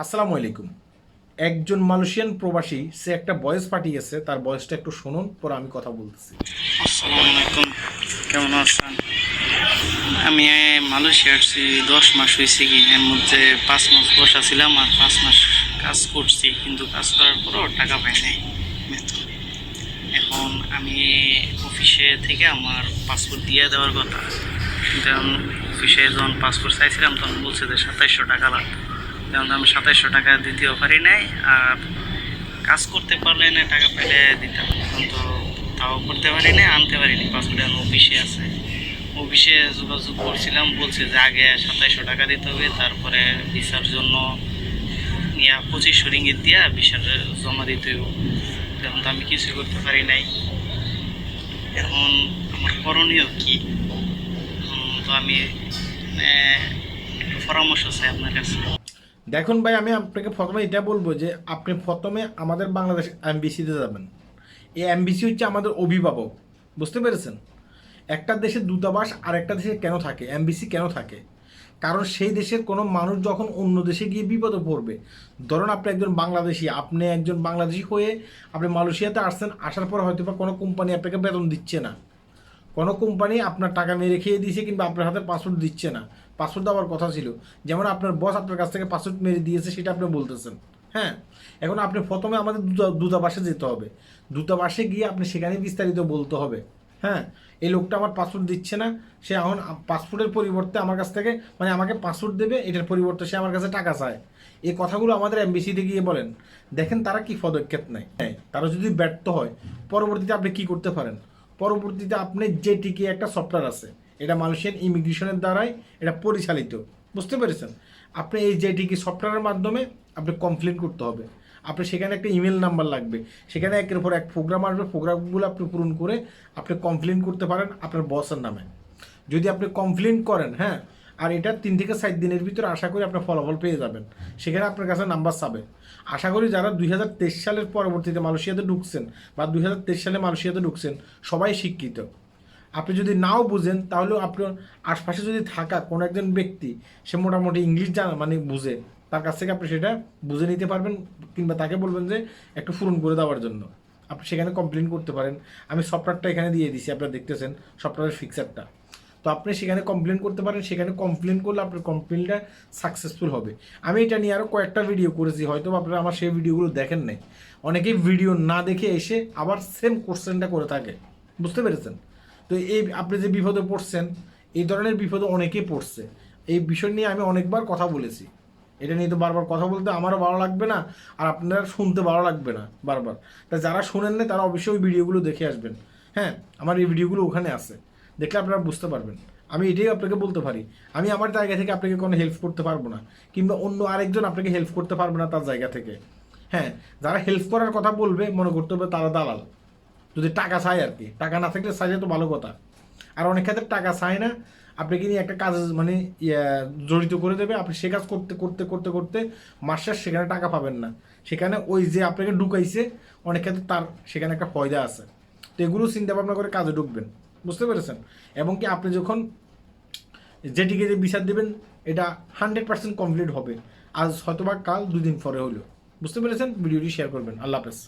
আসসালামু আলাইকুম। একজন মালয়েশিয়ান প্রবাসী, সে একটা বয়স পাঠিয়েছে, তার বয়সটা একটু শুনুন, পরে আমি কথা বলতেছি। আসসালামু আলাইকুম, কেমন আছেন? আমি মালয়েশিয়া আসছি, দশ মাস হয়েছে কি, এর মধ্যে পাঁচ মাস বসা ছিলাম আর পাঁচ মাস কাজ করছি, কিন্তু কাজ করার পরও টাকা পাই নাই। এখন আমি অফিসে থেকে আমার পাসপোর্ট দিয়ে দেওয়ার কথা। কিন্তু অফিসে যখন পাসপোর্ট চাইছিলাম, তখন বলছে যে সাতাইশশো টাকা লাগবে। তখন আমি সাতাইশশো টাকা দিতেও পারি নাই আর কাজ করতে পারলে না টাকা পেলে দিতাম তো তাও করতে পারি না আনতে পারিনি। পাসপোর্ট এখন অফিসে আছে। অফিসে যোগাযোগ করছিলাম বলছে যে আগে সাতাইশশো টাকা দিতে হবে তারপরে ভিসার জন্য ইয়া পঁচিশশো রিঙ্গিত দিয়া ভিসার জমা দিতে হবে এখন তো আমি কিছু করতে পারি নাই। এখন আমার করণীয় কি? তো আমি মানে, পরামর্শ চাই আপনার কাছে। দেখুন ভাই, আমি আপনাকে প্রথমে এটা বলব যে আপনি প্রথমে আমাদের বাংলাদেশ এমবিসিতে যাবেন। এই এমবিসি হচ্ছে আমাদের অভিভাবক, বুঝতে পেরেছেন? একটা দেশে দূতাবাস আর একটা দেশে কেন থাকে? এমবিসি কেন থাকে? কারণ সেই দেশের কোনো মানুষ যখন অন্য দেশে গিয়ে বিপদে পড়বে, ধরুন আপনি একজন বাংলাদেশি, আপনি একজন বাংলাদেশি হয়ে আপনি মালয়েশিয়াতে আসছেন, আসার পর হয়তো বা কোনো কোম্পানি আপনাকে বেতন দিচ্ছে না। কোনো কোম্পানি আপনার টাকা মেরে খেয়ে দিয়েছে কিংবা আপনার হাতে পাসপোর্ট দিচ্ছে না। পাসপোর্ট দেওয়ার কথা ছিল। যেমন আপনার বস আপনার কাছ থেকে পাসপোর্ট মেরে দিয়েছে, সেটা আপনি বলতেছেন। হ্যাঁ? এখন আপনি প্রথমে আমাদের দূতা- দূতাবাসে যেতে হবে। দূতাবাসে গিয়ে আপনি সেখানে বিস্তারিত বলতে হবে। হ্যাঁ? এই লোকটা আমার পাসপোর্ট দিচ্ছে না, সে এখন পাসপোর্টের পরিবর্তে আমার কাছ থেকে মানে আমাকে পাসপোর্ট দেবে, এটার পরিবর্তে সে আমার কাছে টাকা চায়। এই কথাগুলো আমাদের এমবিসিতে গিয়ে বলেন। দেখেন তারা কি পদক্ষেপ নেয়। তারা যদি ব্যর্থ হয়, পরবর্তীতে আপনি কি করতে পারেন? পরবর্তীতে আপনি জেটিকে একটা সফটওয়্যার আছে, এটা মানুষের ইমিগ্রেশনের দ্বারাই এটা পরিচালিত। বুঝতে পেরেছেন? আপনি এই জেটিকে সফটওয়্যারের মাধ্যমে আপনি কমপ্লেন করতে হবে। আপনি সেখানে একটা ইমেল নাম্বার লাগবে। সেখানে একের পর এক প্রোগ্রাম আসবে প্রোগ্রামগুলো আপনি পূরণ করে আপনি কমপ্লেন করতে পারেন আপনার বসের নামে। যদি আপনি কমপ্লেন করেন হ্যাঁ আর এটা তিন থেকে সাত দিনের ভিতরে আশা করি আপনার ফলাফল পেয়ে যাবেন। সেখানে আপনার কাছে নাম্বার চাবে। আশা করি যারা দুই হাজার তেইশ সালের পরবর্তীতে মালয়েশিয়াতে ঢুকছেন বা দুই হাজার তেইশ সালে মালয়েশিয়াতে ঢুকছেন, সবাই শিক্ষিত। আপনি যদি নাও বুঝেন, তাহলেও আপনার আশপাশে যদি থাকা কোনো একজন ব্যক্তি, সে মোটামুটি ইংলিশ জানা মানে বুঝে, তার কাছ থেকে আপনি সেটা বুঝে নিতে পারবেন কিংবা তাকে বলবেন যে একটু পূরণ করে দেওয়ার জন্য। আপনি সেখানে কমপ্লেন করতে পারেন। আমি সফটওয়্যারটা এখানে দিয়ে দিছি, আপনারা দেখতেছেন সফটওয়্যারের ফিক্সারটা তো আপনি সেখানে কমপ্লেন করতে পারেন, সেখানে কমপ্লেন করলে আপনার কমপ্লেনটা সাকসেসফুল হবে। আমি এটা নিয়ে আরও কয়েকটা ভিডিও করেছি, হয়তো আপনারা আমার সেই ভিডিওগুলো দেখেন নাই। অনেকেই ভিডিও না দেখে এসে আবার সেম কোশ্চেনটা করে থাকে। বুঝতে পেরেছেন? তো এই আপনি যে বিপদে পড়ছেন, এই ধরনের বিপদে অনেকেই পড়ছে। এই বিষয় নিয়ে আমি অনেকবার কথা বলেছি। এটা নিয়ে তো বারবার কথা বলতে আমারও ভালো লাগবে না, আর আপনারা শুনতে ভালো লাগবে না বারবার। তা যারা শুনেন না তারা অবশ্যই ভিডিওগুলো দেখে আসবেন। হ্যাঁ আমার এই ভিডিওগুলো ওখানে আছে। দেখলে আপনারা বুঝতে পারবেন। আমি এটাই আপনাকে বলতে পারি। আমি আমার জায়গা থেকে আপনাকে কোনো হেল্প করতে পারব না। কিংবা অন্য আরেকজন আপনাকে হেল্প করতে পারবে না তার জায়গা থেকে। হ্যাঁ যারা হেল্প করার কথা বলবে, মনে করতে হবে তারা দালাল। যদি টাকা চায় আর কি। টাকা না থাকলে চাইলে তো ভালো কথা। আর অনেক ক্ষেত্রে টাকা চায় না। আপনাকে নিয়ে একটা কাজ মানে জড়িত করে দেবে। আপনি সে কাজ করতে করতে করতে করতে মাস সেখানে টাকা পাবেন না। সেখানে ওই যে আপনাকে ঢুকাইছে, অনেক ক্ষেত্রে তার সেখানে একটা ফয়দা আছে। তো এগুলো চিন্তা ভাবনা করে কাজে ঢুকবেন। বুঝতে পেরেছেন? এবং কি আপনি যখন যেটিকে যে বিচার দেবেন, এটা হান্ড্রেড পার্সেন্ট কমপ্লিট হবে। আজ হয়তোবা কাল দুদিন পরে হলো বুঝতে পেরেছেন? ভিডিওটি শেয়ার করবেন। আল্লাহ হাফেজ।